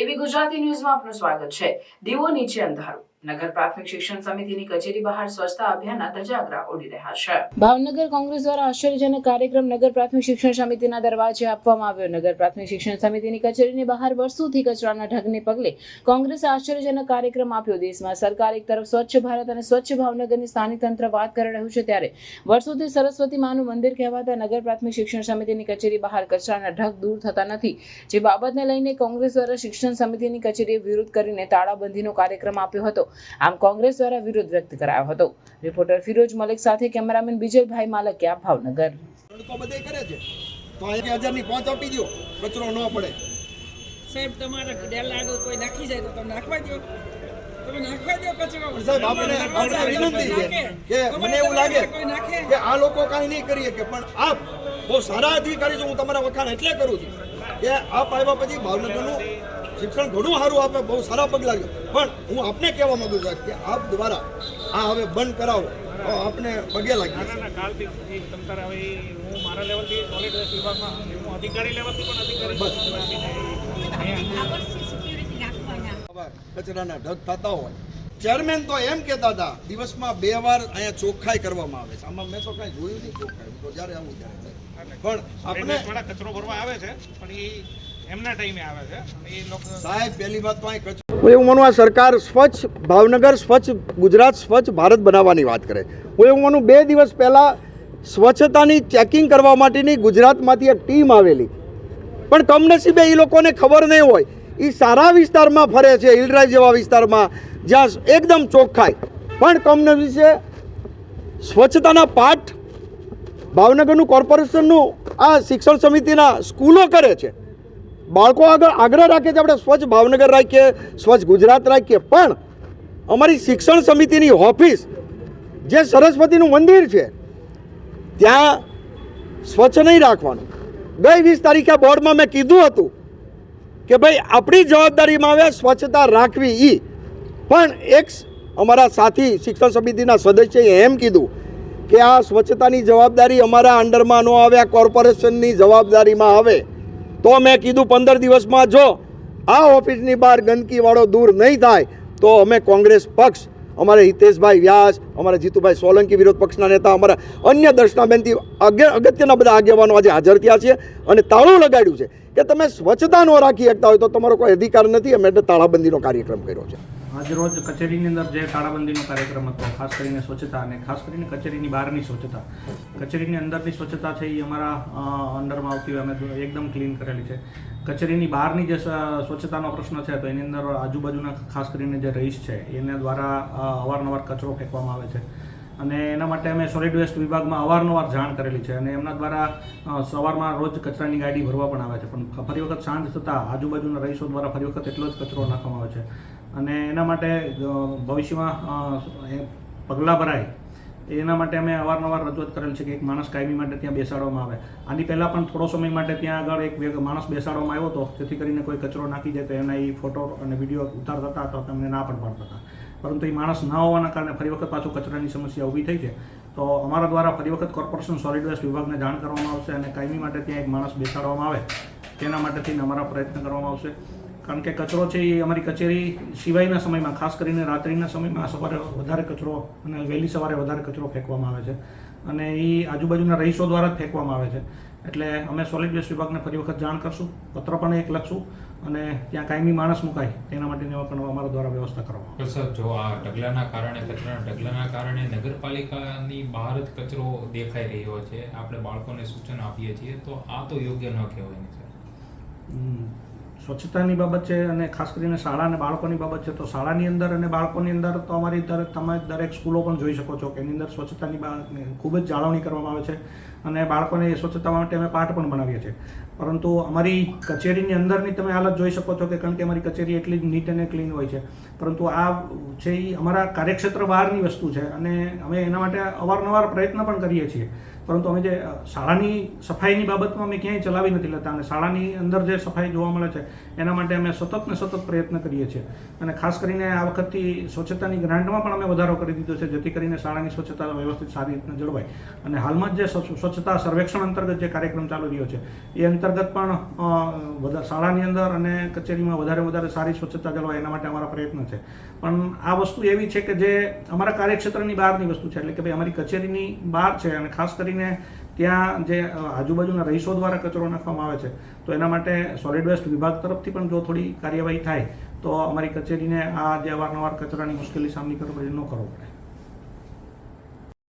એવી ગુજરાતી ન્યૂઝમાં આપનું સ્વાગત છે. દીવો નીચે અંધારું. નગર પ્રાથમિક શિક્ષણ સમિતિની કચેરી બહાર સ્વચ્છતા અભિયાનના ધજાગરા ઉડી રહ્યા છે. ભાવનગર કોંગ્રેસ દ્વારા આશ્ચર્યજનક કાર્યક્રમ નગર પ્રાથમિક શિક્ષણ સમિતિના દરવાજે આપવામાં આવ્યો. નગર પ્રાથમિક શિક્ષણ સમિતિની કચેરીની બહાર વર્ષોથી કચરાના ઢગને પગલે કોંગ્રેસે આશ્ચર્યજનક કાર્યક્રમ આપ્યો. દેશમાં સરકાર એક તરફ સ્વચ્છ ભારત અને સ્વચ્છ ભાવનગરની સ્થાનિક તંત્ર વાત કરી રહ્યું છે ત્યારે વર્ષોથી સરસ્વતી માનું મંદિર કહેવાતા નગર પ્રાથમિક શિક્ષણ સમિતિની કચેરી બહાર કચરાના ઢગ દૂર થતા નથી. જે બાબતને લઈને કોંગ્રેસ દ્વારા શિક્ષણ સમિતિની કચેરીએ વિરોધ કરીને તાળાબંધીનો કાર્યક્રમ આપ્યો હતો. આમ કોંગ્રેસ દ્વારા વિરોધ વ્યક્ત કરાયો હતો. રિપોર્ટર ફિરોજ મલિક સાથે કેમેરામેન બિજલભાઈ માલકિયા ભાવનગર. તડકો બધે કરે છે. તો અહીંયા હજારની પહોંચ આપી દો કચરો ન પડે. સાહેબ તમારા ડેલ લાડુ કોઈ નાખી જાય તો તમે નાખવા દો તમે નાખવા દો કચરો. સાહેબ આપણે આપણે વિનંતી છે કે મને એવું લાગે કે આ લોકો કાંઈ નહીં કરી શકે પણ આપ બહુ સારા અધિકારી છો હું તમારા વખાણ એટલે કરું છું કે આપ આવ્યા પછી ભાવનગરનું શિક્ષણ ઘણું સારું આપે બહુ સારા પગલાં લ્યો પણ હું આપને કહેવા માંગુ છું કે આપ દ્વારા આ હવે બંધ કરાવો. તો આપને પગે કાલથી એ હવે હું મારા લેવલથી સોલિડ વેસ્ટ વિભાગમાં હું અધિકારી લેવલથી પણ અધિકારી કચરાના ઢગ થતા હોય. ચેરમેન તો એમ કહેતા હતા દિવસમાં બે વાર અહીંયા ચોખ્ખાઈ કરવામાં આવે છે. આમાં મેં તો કાંઈ જોયું નહીં ચોખ્ખાઈ. તો જ્યારે આવું ત્યારે. પણ આપણે કચરો ભરવા આવે છે પણ એ એમના ટાઈમે આવે છે. એ લોકો સાહેબ પહેલી વાત તો હું એવું માનું આ સરકાર સ્વચ્છ ભાવનગર સ્વચ્છ ગુજરાત સ્વચ્છ ભારત બનાવવાની વાત કરે. હું એવું માનું બે દિવસ પહેલાં સ્વચ્છતાની ચેકિંગ કરવા માટેની ગુજરાતમાંથી એક ટીમ આવેલી. પણ કમનસીબે એ લોકોને ખબર નહીં હોય. એ સારા વિસ્તારમાં ફરે છે હિલરાઈ જેવા વિસ્તારમાં જ્યાં એકદમ ચોખ્ખાય પણ કમનસીબે સ્વચ્છતાના પાઠ ભાવનગરનું કોર્પોરેશનનું આ શિક્ષણ સમિતિના સ્કૂલો કરે છે. બાળકો આગળ આગ્રહ રાખે છે, આપણે સ્વચ્છ ભાવનગર રાખીએ, સ્વચ્છ ગુજરાત રાખીએ. પણ અમારી શિક્ષણ સમિતિની ઓફિસ જે સરસ્વતીનું મંદિર છે, ત્યાં સ્વચ્છ નહીં રાખવાનું. ગઈ વીસ તારીખે બોર્ડમાં મેં કીધું હતું કે ભાઈ, આપણી જવાબદારીમાં આવે સ્વચ્છતા રાખવી એ પણ એક અમારા સાથી શિક્ષણ સમિતિના સદસ્યએ એમ કીધું કે આ સ્વચ્છતાની જવાબદારી અમારા અંડરમાં ન આવે, આ કોર્પોરેશનની જવાબદારીમાં આવે. તો મેં કીધું પંદર દિવસમાં જો આ ઓફિસની બહાર ગંદકીવાળો દૂર નહીં થાય, તો અમે કોંગ્રેસ પક્ષ, અમારે હિતેશભાઈ વ્યાસ, અમારા જીતુભાઈ સોલંકી વિરોધ પક્ષના નેતા, અમારા અન્ય દર્શનાબેનથી અગત્યના બધા આગેવાનો આજે હાજર થયા છે અને તાળું લગાડ્યું છે કે તમે સ્વચ્છતા ન રાખી શકતા હોય તો તમારો કોઈ અધિકાર નથી. અમે તાળાબંધીનો કાર્યક્રમ કર્યો છે. આજ રોજ કચેરીની અંદર જે તાળાબંધીનો કાર્યક્રમ હતો, ખાસ કરીને સ્વચ્છતા અને ખાસ કરીને કચેરીની બહારની સ્વચ્છતા. કચેરીની અંદરની સ્વચ્છતા છે એ અમારા અંડરમાં આવતી હોય, અમે એકદમ ક્લીન કરેલી છે. કચેરીની બહારની જે સ્વચ્છતાનો પ્રશ્ન છે, તો એની અંદર આજુબાજુના ખાસ કરીને જે રહીશ છે, એના દ્વારા અવારનવાર કચરો ફેંકવામાં આવે છે. અને એના માટે અમે સોલિડ વેસ્ટ વિભાગમાં અવારનવાર જાણ કરેલી છે અને એમના દ્વારા સવારમાં રોજ કચરાની ગાડી ભરવા પણ આવે છે. પણ ફરી વખત સાંજ થતાં આજુબાજુના રહીશો દ્વારા ફરી વખત એટલો જ કચરો નાખવામાં આવે છે. અને એના માટે ભવિષ્યમાં પગલાં ભરાય. એના માટે અમે અવારનવાર રજૂઆત કરેલ છે કે એક માણસ કાયમી માટે ત્યાં બેસાડવામાં આવે. આની પહેલાં પણ થોડો સમય માટે ત્યાં આગળ એક માણસ બેસાડવામાં આવ્યો હતો. જેથી કરીને કોઈ કચરો નાખી જાય તો એના એ ફોટો અને વીડિયો ઉતારતા હતા તો તમને ના પણ પાડતા હતા. પરંતુ એ માણસ ના હોવાના કારણે ફરી વખત પાછું કચરાની સમસ્યા ઊભી થઈ છે. તો અમારા દ્વારા ફરી વખત કોર્પોરેશન સોલિડ વેસ્ટ વિભાગને જાણ કરવામાં આવશે અને કાયમી માટે ત્યાં એક માણસ બેસાડવામાં આવે. તેના માટે થઈને અમારા પ્રયત્ન કરવામાં આવશે. કારણ કે કચરો છે એ અમારી કચેરી સિવાયના સમયમાં, ખાસ કરીને રાત્રિના સમયમાં સવારે વધારે કચરો અને વહેલી સવારે વધારે કચરો ફેંકવામાં આવે છે. અને એ આજુબાજુના રહીશો દ્વારા જ ફેંકવામાં આવે છે. એટલે અમે સોલિડ વેસ્ટ વિભાગને ફરી વખત જાણ કરશું. પત્ર પણ એક લખશું. અને ત્યાં કાયમી માણસ મુકાય તેના માટેની પણ અમારા દ્વારા વ્યવસ્થા કરવામાં સર જો આ ઢગલાના કારણે કચરાના ઢગલાના કારણે નગરપાલિકાની બહાર જ કચરો દેખાઈ રહ્યો છે આપણે બાળકોને સૂચન આપીએ છીએ તો આ તો યોગ્ય ન કહેવાય ને સર. સ્વચ્છતાની બાબત છે અને ખાસ કરીને શાળા અને બાળકોની બાબત છે, તો શાળાની અંદર અને બાળકોની અંદર તો અમારી દરેક તમે દરેક સ્કૂલો પણ જોઈ શકો છો કે એની અંદર સ્વચ્છતાની ખૂબ જ જાળવણી કરવામાં આવે છે અને બાળકોને સ્વચ્છતા માટે અમે પાઠ પણ બનાવીએ છીએ. પરંતુ અમારી કચેરીની અંદરની તમે હાલત જોઈ શકો છો કે કારણ કે અમારી કચેરી એટલી જ નીટ અને ક્લીન હોય છે. પરંતુ આ છે એ અમારા કાર્યક્ષેત્ર બહારની વસ્તુ છે અને અમે એના માટે અવારનવાર પ્રયત્ન પણ કરીએ છીએ. પરંતુ અમે જે શાળાની સફાઈની બાબતમાં અમે ક્યાંય ચલાવી નથી લેતા અને શાળાની અંદર જે સફાઈ જોવા મળે છે, એના માટે અમે સતત ને સતત પ્રયત્ન કરીએ છીએ. અને ખાસ કરીને આ વખતથી સ્વચ્છતાની ગ્રાન્ટમાં પણ અમે વધારો કરી દીધો છે, જેથી કરીને શાળાની સ્વચ્છતા વ્યવસ્થિત સારી રીતના જળવાય. અને હાલમાં જ જે સ્વચ્છ- સ્વચ્છતા સર્વેક્ષણ અંતર્ગત જે કાર્યક્રમ ચાલી રહ્યો છે, એ અંતર્ગત પણ શાળાની અંદર અને કચેરીમાં વધારે વધારે સારી સ્વચ્છતા જળવાય એના માટે અમારા પ્રયત્ન છે. પણ આ વસ્તુ એવી છે કે જે અમારા કાર્યક્ષેત્રની બહારની વસ્તુ છે, એટલે કે ભાઈ અમારી કચેરીની બહાર છે અને ખાસ કરીને ત્યાં જે આજુબાજુના રહીશો દ્વારા કચરો નાખવામાં આવે છે, તો એના માટે સોલિડ વેસ્ટ વિભાગ તરફથી પણ જો થોડી કાર્યવાહી થાય, તો અમારી કચેરીને આ જે અવારનવાર કચરાની મુશ્કેલી સામની કરવી ન કરવો પડે.